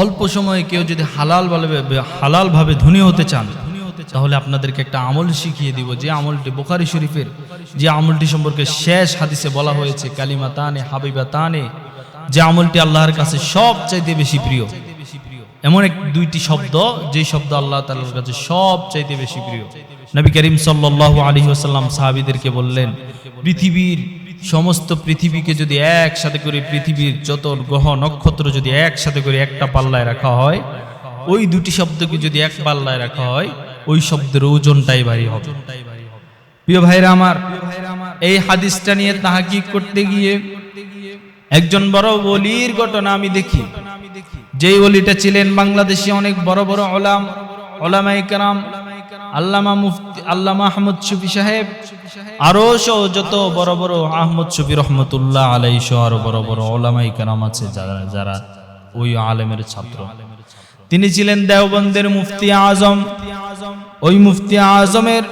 অল্প সময়ে কেউ যদি হালাল ভাবে হালাল ভাবে ধনী হতে চান, তাহলে আপনাদেরকে একটা আমল শিখিয়ে দিব যে আমলটি বোখারি শরীফের, যে আমলটি সম্পর্কে শেষ হাদিসে বলা হয়েছে কালিমা তানে হাবিবা তানে যে আমলটি আল্লাহর কাছে সবচাইতে বেশি প্রিয়। এমন এক দুইটি শব্দ যে শব্দ আল্লাহ তাআলার কাছে সবচাইতে বেশি প্রিয়। নবী করিম সাল্লাল্লাহু আলাইহি ওয়াসাল্লাম সাহাবীদেরকে বললেন, পৃথিবীর সমস্ত পৃথিবীকে যদি একসাথে করে পৃথিবীর যত গ্রহ নক্ষত্র যদি একসাথে করে একটা পাল্লায় রাখা হয়, ওই দুটি শব্দকে যদি এক পাল্লায় রাখা হয়, ওই শব্দের ওজনটাই ভারী হবে। প্রিয় ভাইরা আমার, এই হাদিসটা নিয়ে তাহাকিক করতে গিয়ে একজন বড় বলির ঘটনা আমি দেখি। যেই ওলিটা ছিলেন বাংলাদেশে অনেক বড় বড় ওলাম ওলামাই আল্লামা মুফতি, আল্লামা আহমদ শফি সাহেব, আরও সহ যত বড় বড় আহমদ শফি রহমতুল্লাহ আলাই সহ আরও বড় বড় ওলামাই কারাম আছে যারা যারা ওই আলেমের ছাত্র। তিনি ছিলেন দেওবন্দের মুফতি আজম। ওই মুফতি আজমের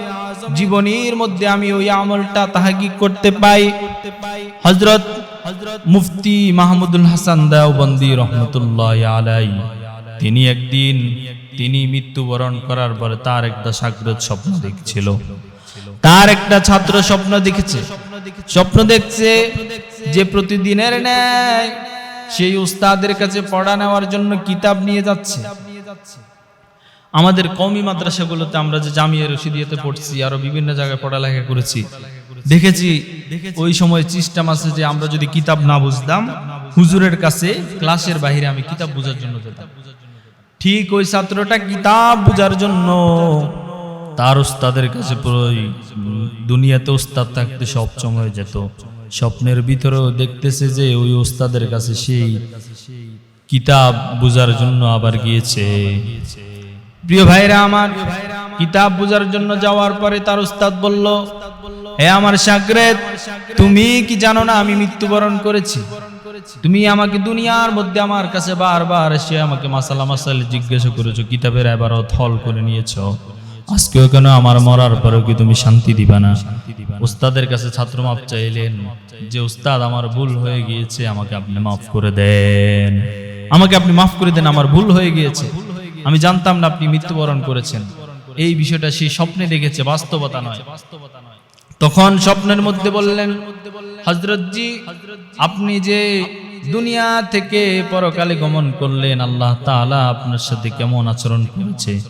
জীবনীর মধ্যে আমি ওই আমলটা তাহাকি করতে পাই। হজরত মুফতি মাহমুদুল হাসান দেওবন্দি রহমতুল্লাহ আলাই তিনি একদিন তিনি মৃত্যুবরণ করার পরে তার একটা সাগ্রত স্বপ্ন দেখছিল। তার একটা ছাত্র স্বপ্ন দেখেছে। স্বপ্ন দেখছে যে প্রতিদিনের ন্যায় সেই উস্তাদের কাছে পড়া নেওয়ার জন্য কিতাব নিয়ে যাচ্ছে। আমাদের কমি মাদ্রাসাগুলোতে আমরা যে জামিয়া রশিদিয়াতে পড়ছি, আরও বিভিন্ন জায়গায় পড়ালেখা করেছি। দেখেছি, ওই সময় চিস্টাম আছে যে আমরা যদি কিতাব না বুঝতাম, হুজুরের কাছে ক্লাসের বাইরে আমি কিতাব বোঝার জন্য যেতাম। ঠিক ওই ছাত্রটা কিতাব বোঝার জন্য। তার উস্তাদের কাছে দুনিয়াতে উস্তাদ থাকতে সব সময় যেত। স্বপ্নের ভিতরেও দেখতেছে যে ওই উস্তাদের কাছে সেই কিতাব বোঝার জন্য আবার গিয়েছে। প্রিয় ভাইরা আমার, কিতাব বোঝার জন্য যাওয়ার পরে তার উস্তাদ বলল হে আমার সাগরেদ তুমি কি জানো না আমি মৃত্যুবরণ করেছি? তুমি আমাকে দুনিয়ার মধ্যে আমার কাছে বারবার এসে আমাকে মাসালা মাসাল জিজ্ঞাসা করেছ, কিতাবের এবার থল করে নিয়েছো। আজকেও কেন আমার মরার পরেও কি তুমি শান্তি দিবা না? উস্তাদের কাছে ছাত্র মাপ চাইলেন, যে উস্তাদ, আমার ভুল হয়ে গিয়েছে, আমাকে আপনি মাফ করে দেন। আমাকে আপনি মাফ করে দেন, আমার ভুল হয়ে গিয়েছে। আমি জানতাম না আপনি মৃত্যুবরণ করেছেন। এই বিষয়টা সে স্বপ্নে দেখেছে বাস্তবতা নয় বাস্তবতা নয়। তখন স্বপ্নের মধ্যে বললেন হজরতজি আপনি যে দুনিয়া থেকে পরকালে গমন করলেন, আল্লাহ তাআলা আপনার সাথে কেমন আচরণ করেছে?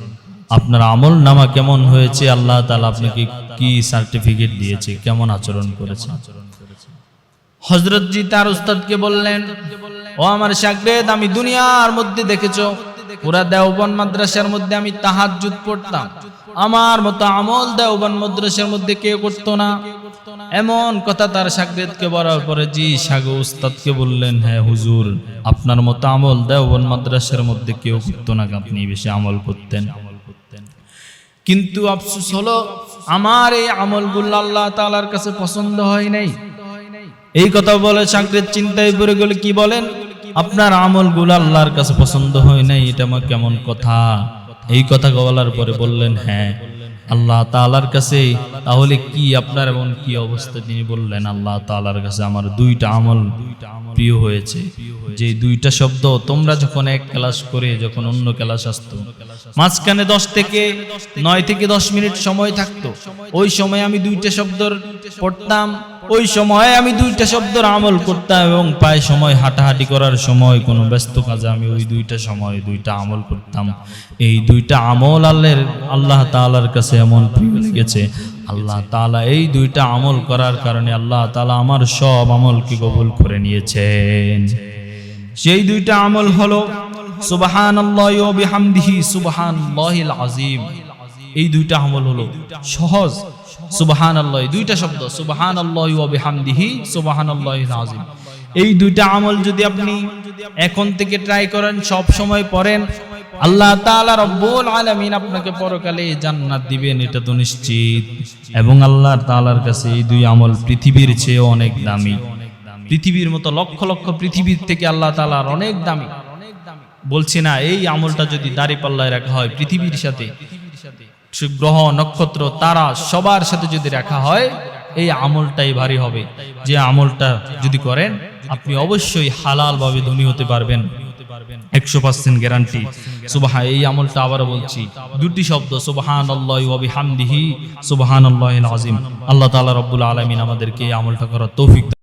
আপনার আমল নামা কেমন হয়েছে? আল্লাহ তাআলা আপনাকে কি সার্টিফিকেট দিয়েছে? কেমন আচরণ করেছে? হজরতজি তার উস্তাদকে বললেন, ও আমার সাগরেদ, আমি দুনিয়ার মধ্যে দেখেছ। পুরা দেওবন মাদ্রাসার মধ্যে আমি তাহাজ্জুদ পড়তাম। আমার মতো আমল দেওবন মাদ্রাসার মধ্যে কেউ করতো না। এমন কথা তার সাগরেদকে বলার পরে, জি সাগু উস্তাদকে বললেন হ্যাঁ হুজুর, আপনার মতো আমল দেওবন মাদ্রাসার মধ্যে কেউ করতো না, আপনি বেশি আমল করতেন। কিন্তু আফসোস হলো, আমার এই আমলগুলো আল্লাহ তাআলার কাছে পছন্দ হয় নাই। এই কথা বলে সাকরেত চিন্তায় পড়ে গেলে, কি বলেন? আপনার আমলগুলো আল্লাহর কাছে পছন্দ হয় নাই, এটা আমার কেমন কথা? এই কথা বলার পরে বললেন হ্যাঁ আল্লাহ তালার কাছে, তাহলে কি আপনার এমন কি অবস্থা? তিনি বললেন, আল্লাহ তালার কাছে আমার দুইটা আমল দুইটা আমল প্রিয় হয়েছে। যে দুইটা শব্দ তোমরা যখন এক ক্লাস করে যখন অন্য ক্লাস আসতো। মাঝখানে দশ থেকে নয় থেকে দশ মিনিট সময় থাকতো। ওই সময় আমি দুইটা শব্দ পড়তাম, ওই সময় আমি দুইটা শব্দর আমল করতাম এবং প্রায় সময় হাঁটাহাঁটি করার সময় কোনো ব্যস্ত কাজে আমি ওই দুইটা সময় দুইটা আমল করতাম। এই দুইটা আমল আল্লাহর আল্লাহ তাআলার কাছে এমন প্রিয় লেগেছে। আল্লাহ তালা এই দুইটা আমল করার কারণে আল্লাহ তালা আমার সব আমলকে কবুল করে নিয়েছেন। সেই দুইটা আমল হলো ওয়া বিহামদিহি সুবহানাল্লাহিল আযীম। এই দুইটা আমল হলো সহজ, সুবহানাল্লাহ দুইটা শব্দ, সুবহানাল্লাহি ওয়া বিহামদিহি সুবহানাল্লাহিল আযীম। এই দুইটা আমল যদি আপনি এখন থেকে ট্রাই করেন, সব সময় পড়েন আল্লাহ তাআলা রব্বুল আলামিন আপনাকে পরকালে জান্নাত দিবেন, এটা তো নিশ্চিত। এবং আল্লাহ তাআলার কাছে এই দুই আমল পৃথিবীর চেয়ে অনেক দামি। পৃথিবীর মতো লক্ষ লক্ষ পৃথিবীর থেকে আল্লাহ তাআলার অনেক দামি। বলছি না, এই আমলটা যদি দাড়ি পাল্লায় রাখা হয় পৃথিবীর সাথে গ্রহ, নক্ষত্র, তারা সবার সাথে যদি রাখা হয়, এই আমলটাই ভারী হবে। যে আমলটা যদি করেন, আপনি অবশ্যই হালাল ভাবে ধনী হতে পারবেন। একশো পার্সেন্ট গ্যারান্টি সুবাহা এই আমলটা আবারও বলছি। দুটি শব্দ সুবাহান আল্লাহ হামদিহি সুবাহান আল্লাহ আজিম আল্লাহ তালা রব্বুল আলমিন আমাদেরকে এই আমলটা করার তৌফিক